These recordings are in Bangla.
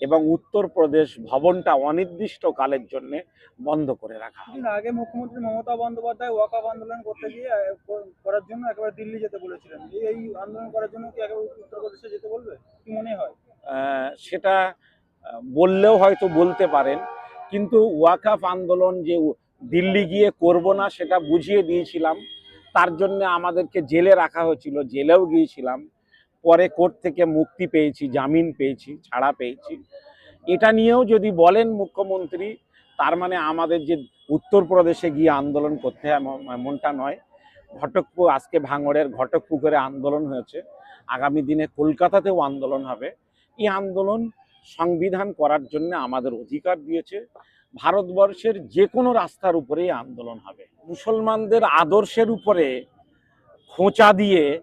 এবং উত্তরপ্রদেশ ভবনটা অনির্দিষ্টকালের জন্য বন্ধ করে রাখা আগে মুখ্যমন্ত্রী মমতা বন্দ্যোপাধ্যায় ওয়াকাফ আন্দোলন করতে গিয়ে করার জন্য একেবারে দিল্লি যেতে বলেছিলেন। এই এই আন্দোলন করার জন্য কি একেবারে উত্তরপ্রদেশে যেতে বলবে? কি মনে হয়? সেটা বললেও হয়তো বলতে পারেন কিন্তু ওয়াকাফ আন্দোলন যে দিল্লি গিয়ে করব না সেটা বুঝিয়ে দিয়েছিলাম। তার জন্য আমাদেরকে জেলে রাখা হয়েছিল জেলেও গিয়েছিলাম। পরে কোর্ট থেকে মুক্তি পেয়েছি, জামিন পেয়েছি, ছাড়া পেয়েছি। এটা নিয়েও যদি বলেন মুখ্যমন্ত্রী, তার মানে আমাদের যে উত্তরপ্রদেশে গিয়ে আন্দোলন করতে হয়, এমন- এমনটা নয়। ঘটকপুর আজকে ভাঙড়ের ঘটকপুকুরে আন্দোলন হয়েছে। আগামী দিনে কলকাতাতেও আন্দোলন হবে। এই আন্দোলন সংবিধান করার জন্য আমাদের অধিকার দিয়েছে। ভারতবর্ষের যে কোনো রাস্তার উপরেই আন্দোলন হবে। মুসলমানদের আদর্শের উপরে খোঁচা দিয়ে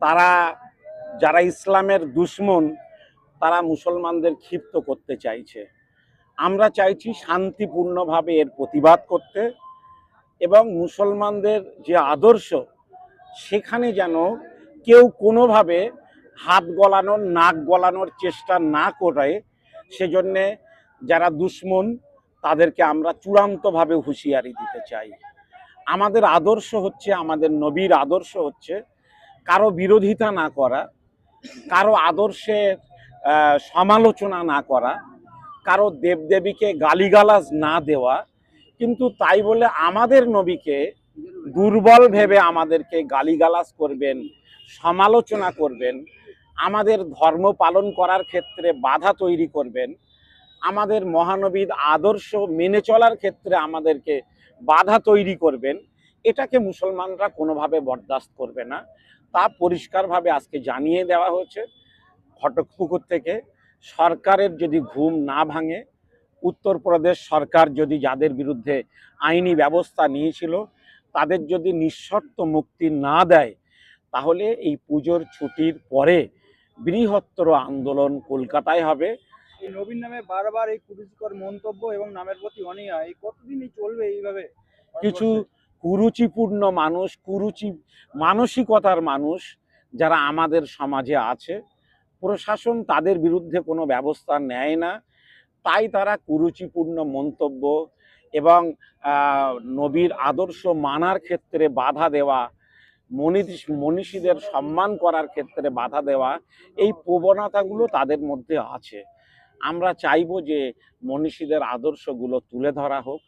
তারা যারা ইসলামের দুশ্মন, তারা মুসলমানদের ক্ষিপ্ত করতে চাইছে। আমরা চাইছি শান্তিপূর্ণভাবে এর প্রতিবাদ করতে এবং মুসলমানদের যে আদর্শ, সেখানে যেন কেউ কোনোভাবে হাত গলানোর, নাক গলানোর চেষ্টা না করে, সেজন্যে যারা দুশ্মন, তাদেরকে আমরা চূড়ান্তভাবে হুঁশিয়ারি দিতে চাই। আমাদের আদর্শ হচ্ছে, আমাদের নবীর আদর্শ হচ্ছে, কারও বিরোধিতা না করা কারও আদর্শের সমালোচনা না করা, কারও দেবদেবীকে গালিগালাজ না দেওয়া, কিন্তু তাই বলে আমাদের নবীকে দুর্বল ভেবে আমাদেরকে গালিগালাজ করবেন, সমালোচনা করবেন, আমাদের ধর্ম পালন করার ক্ষেত্রে বাধা তৈরি করবেন, আমাদের মহানবীর আদর্শ মেনে চলার ক্ষেত্রে আমাদেরকে বাধা তৈরি করবেন এটাকে মুসলমানরা কোনোভাবে বরদাস্ত করবে না। তা পরিষ্কারভাবে আজকে জানিয়ে দেওয়া হয়েছে ঘটকপুকুর থেকে। সরকারের যদি ঘুম না ভাঙে উত্তরপ্রদেশ সরকার যদি যাদের বিরুদ্ধে আইনি ব্যবস্থা নিয়েছিল তাদের যদি নিঃশর্ত মুক্তি না দেয় তাহলে এই পুজোর ছুটির পরে বৃহত্তর আন্দোলন কলকাতায় হবে। এই নবীন নামে বারবার এই কুরুচিকর মন্তব্য এবং নামের প্রতি অনীহা এই কতদিনই চলবে এইভাবে? কিছু কুরুচিপূর্ণ মানুষ, কুরুচি, মানসিকতার মানুষ যারা আমাদের সমাজে আছে, প্রশাসন তাদের বিরুদ্ধে কোনো ব্যবস্থা নেয় না। তাই তারা কুরুচিপূর্ণ মন্তব্য এবং নবীর আদর্শ মানার ক্ষেত্রে বাধা দেওয়া, মনীষ, মনীষীদের সম্মান করার ক্ষেত্রে বাধা দেওয়া, এই প্রবণতাগুলো তাদের মধ্যে আছে। আমরা চাইব যে মনীষীদের আদর্শগুলো তুলে ধরা হোক।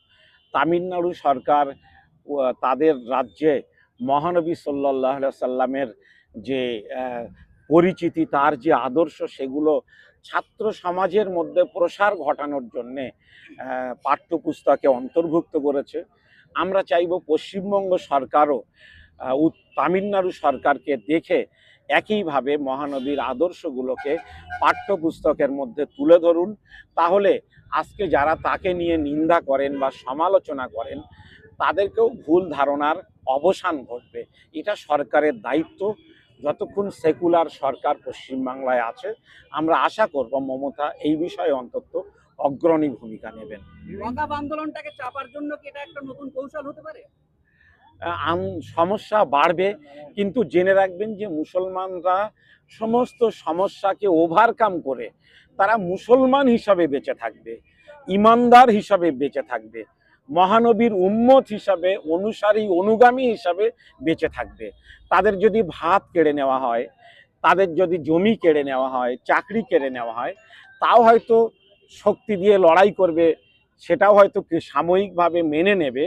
তামিলনাড়ু সরকার তাদের রাজ্যে মহানবী সাল্লাহ সাল্লামের যে পরিচিতি, তার যে আদর্শ, সেগুলো ছাত্র সমাজের মধ্যে প্রসার ঘটানোর জন্যে পাঠ্যপুস্তকে অন্তর্ভুক্ত করেছে। আমরা চাইব পশ্চিমবঙ্গ সরকারও তামিলনাড়ু সরকারকে দেখে একইভাবে মহানবীর আদর্শগুলোকে পাঠ্যপুস্তকের মধ্যে তুলে ধরুন। তাহলে আজকে যারা তাকে নিয়ে নিন্দা করেন বা সমালোচনা করেন তাদেরকেও ভুল ধারণার অবসান ঘটবে। এটা সরকারের দায়িত্ব। যতক্ষণ সেকুলার সরকার পশ্চিমবাংলায় আছে আমরা আশা করব মমতা এই বিষয়ে অন্তত অগ্রণী ভূমিকা নেবেন। আন্দোলনটাকে চাপার জন্য কি এটা একটা নতুন কৌশল হতে পারে? সমস্যা বাড়বে কিন্তু জেনে রাখবেন যে মুসলমানরা সমস্ত সমস্যাকে ওভারকাম করে তারা মুসলমান হিসাবে বেঁচে থাকবে ইমানদার হিসাবে বেঁচে থাকবে। মহানবীর উম্মত হিসাবে, অনুসারী, অনুগামী হিসাবে বেঁচে থাকবে। তাদের যদি ভাত কেড়ে নেওয়া হয়, তাদের যদি জমি কেড়ে নেওয়া হয়, চাকরি কেড়ে নেওয়া হয়, তাও হয়তো শক্তি দিয়ে লড়াই করবে, সেটাও হয়তো সাময়িকভাবে মেনে নেবে,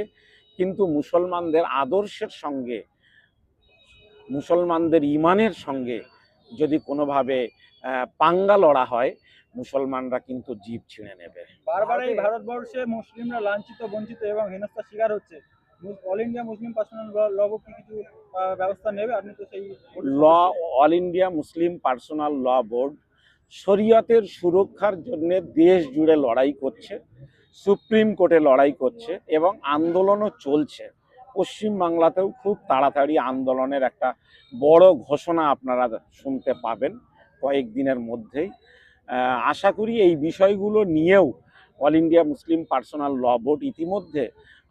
কিন্তু মুসলমানদের আদর্শের সঙ্গে, মুসলমানদের ইমানের সঙ্গে যদি কোনোভাবে পাঙ্গা লড়া হয় মুসলমানরা কিন্তু জীব ছিঁড়ে নেবে। বারবার এই ভারতবর্ষে মুসলিমরা লাঞ্ছিত বঞ্চিত এবং হেনস্থার শিকার হচ্ছে। All India Muslim Personal Law কি কিছু ব্যবস্থা নেবে? আপনি তো সেই law All India Muslim Personal Law Board শরীয়তের সুরক্ষার জন্য দেশ জুড়ে লড়াই করছে সুপ্রিম কোর্টে লড়াই করছে এবং আন্দোলনও চলছে। পশ্চিমবাংলাতেও খুব তাড়াতাড়ি আন্দোলনের একটা বড় ঘোষণা আপনারা শুনতে পাবেন। কয়েকদিনের মধ্যেই। আশা করি এই বিষয়গুলো নিয়েও All India Muslim Personal Law Board ইতিমধ্যে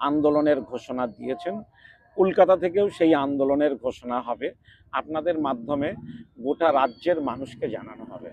আন্দোলনের ঘোষণা দিয়েছেন। কলকাতা থেকেও সেই আন্দোলনের ঘোষণা হবে। আপনাদের মাধ্যমে গোটা রাজ্যের মানুষকে জানানো হবে।